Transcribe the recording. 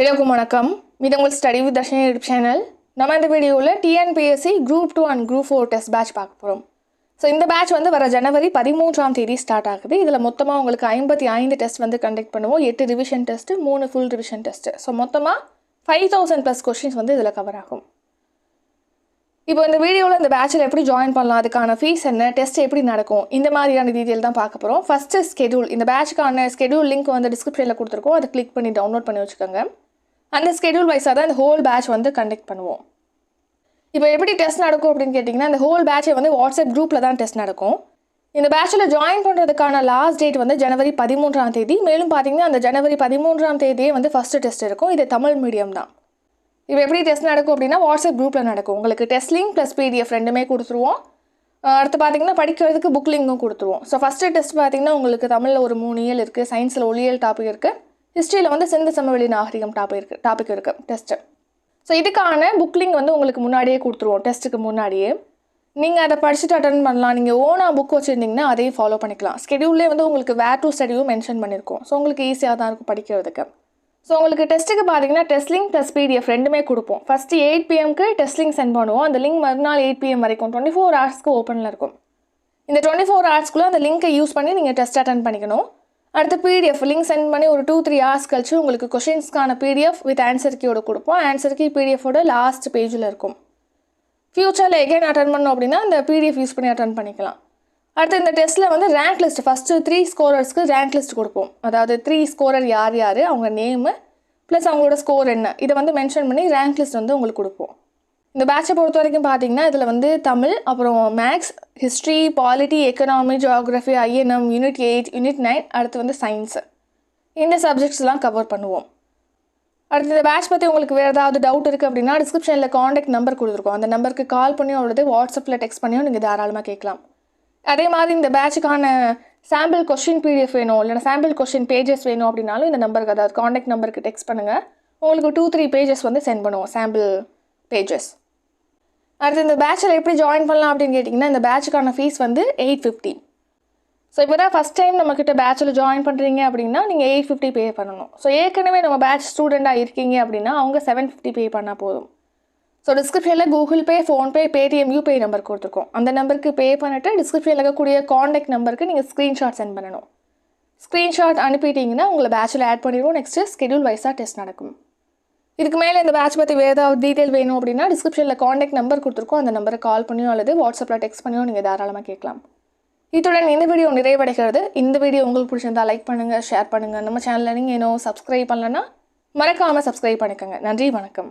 எல்லோருக்கும் வணக்கம். இது உங்கள் study with Darshan YouTube channel நம்ம இந்த வீடியோவில் TNPSC group two and group four test batch பார்க்க போகிறோம் ஸோ இந்த பேட்ச் வந்து வர ஜனவரி பதிமூன்றாம் தேதி ஸ்டார்ட் ஆகுது. இதில் மொத்தமாக உங்களுக்கு ஐம்பத்தி ஐந்து டெஸ்ட் வந்து கண்டக்ட் பண்ணுவோம். எட்டு ரிவிஷன் டெஸ்ட்டு மூணு ஃபுல் ரிவிஷன் டெஸ்ட்டு ஸோ மொத்தமாக ஃபைவ் தௌசண்ட் ப்ளஸ் கொஷின்ஸ் வந்து இதில் கவர் ஆகும். இப்போ இந்த வீடியோவில் இந்த பேட்சில் எப்படி ஜாயின் பண்ணலாம் அதுக்கான ஃபீஸ் என்ன டெஸ்ட் எப்படி நடக்கும் இந்த மாதிரியான டீட்டெயில் தான் பார்க்க போகிறோம் ஃபஸ்ட்டு ஸ்கெடியூல் இந்த பேட்ச்க்கான ஸ்கெடியூல் லிங்க் வந்து டிஸ்கிரிப்ஷனில் கொடுத்துருக்கோம். அதை கிளிக் பண்ணி டவுன்லோட் பண்ணி வச்சுக்கோங்க. அந்த ஸ்கெடியூல் வைஸாக தான் இந்த ஹோல் பேட்ச் வந்து கண்டக்ட் பண்ணுவோம். இப்போ எப்படி டெஸ்ட் நடக்கும் அப்படின்னு கேட்டிங்கன்னா இந்த ஹோல் பேட்சை வந்து வாட்ஸ்அப் குரூப்பில் தான் டெஸ்ட் நடக்கும். இந்த பேட்சில் ஜாயின் பண்ணுறதுக்கான லாஸ்ட் டேட் வந்து ஜனவரி பதிமூன்றாம் தேதி. மேலும் பார்த்தீங்கன்னா அந்த ஜனவரி பதிமூன்றாம் தேதியே வந்து ஃபஸ்ட்டு டெஸ்ட் இருக்கும். இது தமிழ் மீடியம் தான். இப்போ எப்படி டெஸ்ட் நடக்கும் அப்படின்னா வாட்ஸ்அப் குரூப்பில் நடக்கும். உங்களுக்கு டெஸ்ட் லிங்க் ப்ளஸ் பிடிஎஃப் ரெண்டுமே கொடுத்துருவோம். அடுத்து பார்த்தீங்கன்னா படிக்கிறதுக்கு புக் லிங்கும் கொடுத்துருவோம். ஸோ ஃபஸ்ட்டு டெஸ்ட் பார்த்தீங்கன்னா உங்களுக்கு தமிழில் ஒரு மூணு இயல் இருக்குது சயின்ஸில் ஒளியல் டாபிக் இருக்குது ஹிஸ்ட்ரியில் வந்து சிந்து சமவெளி நாகரிகம் டாபிக் இருக்குது டாபிக் இருக்குது டெஸ்ட்டு ஸோ இதுக்கான புக் லிங்க் வந்து உங்களுக்கு முன்னாடியே கொடுத்துருவோம் டெஸ்ட்டுக்கு முன்னாடியே. நீங்கள் அதை படிச்சுட்டு அட்டன் பண்ணலாம். நீங்கள் ஓனாக புக் வச்சுருந்தீங்கன்னா அதையும் ஃபாலோ பண்ணிக்கலாம். ஸ்கெடியூல்லே வந்து உங்களுக்கு வேர் டு ஸ்டடியும் மென்ஷன் பண்ணியிருக்கோம் ஸோ உங்களுக்கு ஈஸியாக தான் இருக்கும் படிக்கிறதுக்கு. ஸோ உங்களுக்கு டெஸ்ட்டுக்கு பார்த்தீங்கன்னா டெஸ்ட் லிங்க் ப்ளஸ் பிடிஎஃப் ரெண்டுமே கொடுப்போம். ஃபஸ்ட்டு எயிட் பிஎம்க்கு டெஸ்ட் லிங்க் சென்ட் பண்ணுவோம். அந்த லிங்க் மறுநாள் எயிட் பிஎம் வரைக்கும் டுவெண்ட்டி ஃபோர் ஹவர்ஸ்க்கு ஓப்பனில் இருக்கும். இந்த டுவெண்ட்டி ஃபோர் ஹவர்ஸ்க்குள்ளே அந்த லிங்க்கை யூஸ் பண்ணி நீங்கள் டெஸ்ட் அட்டன் பண்ணிக்கணும். அடுத்து பிடிஎஃப் லிங்க் சென்ட் பண்ணி ஒரு டூ த்ரீ ஹார்ஸ் கழிச்சு உங்களுக்கு கொஷின்ஸ்க்கான பிடிஎஃப் வித் ஆன்சர் கீயோட கொடுப்போம். ஆன்சர் கீ பிடிஎஃபோட லாஸ்ட் பேஜில் இருக்கும். ஃப்யூச்சரில் எகைன் அட்டன் பண்ணோம் அப்படின்னா இந்த பிடிஎஃப் யூஸ் பண்ணி அட்டன் பண்ணிக்கலாம். அடுத்து இந்த டெஸ்ட்டில் வந்து ரேங்க் லிஸ்ட் ஃபஸ்ட்டு த்ரீ ஸ்கோரர்ஸ்க்கு ரேங்க் லிஸ்ட் கொடுப்போம். அதாவது த்ரீ ஸ்கோரர் யார் யார் அவங்க நேமு ப்ளஸ் அவங்களோட ஸ்கோர் என்ன. இதை வந்து மென்ஷன் பண்ணி ரேங்க் லிஸ்ட் வந்து உங்களுக்கு கொடுப்போம். இந்த பேட்சை பொறுத்த வரைக்கும் பார்த்தீங்கன்னா இதில் வந்து தமிழ் அப்புறம் maths history polity economy geography INM unit eight unit nine அடுத்து வந்து சயின்ஸு இந்த சப்ஜெக்ட்ஸ்லாம் கவர் பண்ணுவோம். அடுத்து இந்த பேட்ச் பற்றி உங்களுக்கு வேறு ஏதாவது டவுட் இருக்குது அப்படின்னா டிஸ்கிரிப்ஷனில் காண்டாக்ட் நம்பர் கொடுத்துருக்கோம். அந்த நம்பருக்கு கால் பண்ணியும் அல்லது வாட்ஸ்அப்பில் டெக்ஸ்ட் பண்ணியும் நீங்கள் தாராளமாக கேட்கலாம். அதே மாதிரி இந்த பேட்சுக்கான சாம்பிள் கொஷின் பிடிஎஃப் வேணும் இல்லைனா சாம்பிள் கொஷின் பேஜஸ் வேணும் அப்படின்னாலும் இந்த நம்பருக்கு அதாவது காண்டாக்ட் நம்பருக்கு டெக்ஸ்ட் பண்ணுங்கள் உங்களுக்கு டூ த்ரீ பேஜஸ் வந்து சென்ட் பண்ணுவோம் சாம்பிள் பேஜஸ் அடுத்து இந்த பேச்சில் எப்படி ஜாயின் பண்ணலாம் அப்படின்னு கேட்டிங்கன்னா இந்த பேட்சுக்கான ஃபீஸ் வந்து எயிட் ஃபிஃப்டி ஸோ இப்போ தான் ஃபஸ்ட் டைம் நம்மக்கிட்ட பேச்சில் ஜாயின் பண்ணுறீங்க அப்படின்னா நீங்கள் எயிட் ஃபிஃப்டி பே பண்ணணும். ஸோ ஏற்கனவே நம்ம பேட்ச் ஸ்டூடெண்ட்டாக இருக்கீங்க அப்படின்னா அவங்க செவன் ஃபிஃப்டி பே பண்ணால் போதும். ஸோ டிஸ்கிரிப்ஷனில் Google Pay PhonePe Paytm UPI number கொடுத்துருக்கோம். அந்த நம்பருக்கு பே பண்ணிட்டு டிஸ்கிரிப்ஷனில் இருக்கக்கூடிய காண்டாக்ட் நம்பருக்கு நீங்கள் ஸ்க்ரீன்ஷாட் சென்ட் பண்ணணும். ஸ்க்ரீன்ஷாட் அனுப்பிட்டீங்கன்னா உங்களை பேச்சில் ஆட் பண்ணிடுவோம். நெக்ஸ்ட்டு ஸ்கெடியூல் வைஸாக டெஸ்ட் நடக்கும். இதுக்கு மேலே இந்த பேட்ச் பற்றி வேறு ஏதாவது டீட்டெயில் வேணும் அப்படின்னா டிஸ்கிரிப்ஷனில் காண்டாக்ட் நம்பர் கொடுத்துருக்கோம். அந்த நம்பரை கால் பண்ணியோ அல்லது வாட்ஸ்அப்பில் டெக்ஸ்ட் பண்ணியோ நீங்கள் தாராளமாக கேட்கலாம். இத்துடன் இந்த வீடியோ நிறைவடைகிறது. இந்த வீடியோ உங்களுக்கு பிடிச்சிருந்தா லைக் பண்ணுங்கள் ஷேர் பண்ணுங்கள் நம்ம சேனலில் நீங்கள் இன்னும் சப்ஸ்கிரைப் பண்ணலன்னா மறக்காமல் சப்ஸ்கிரைப் பண்ணிக்கோங்க. நன்றி வணக்கம்.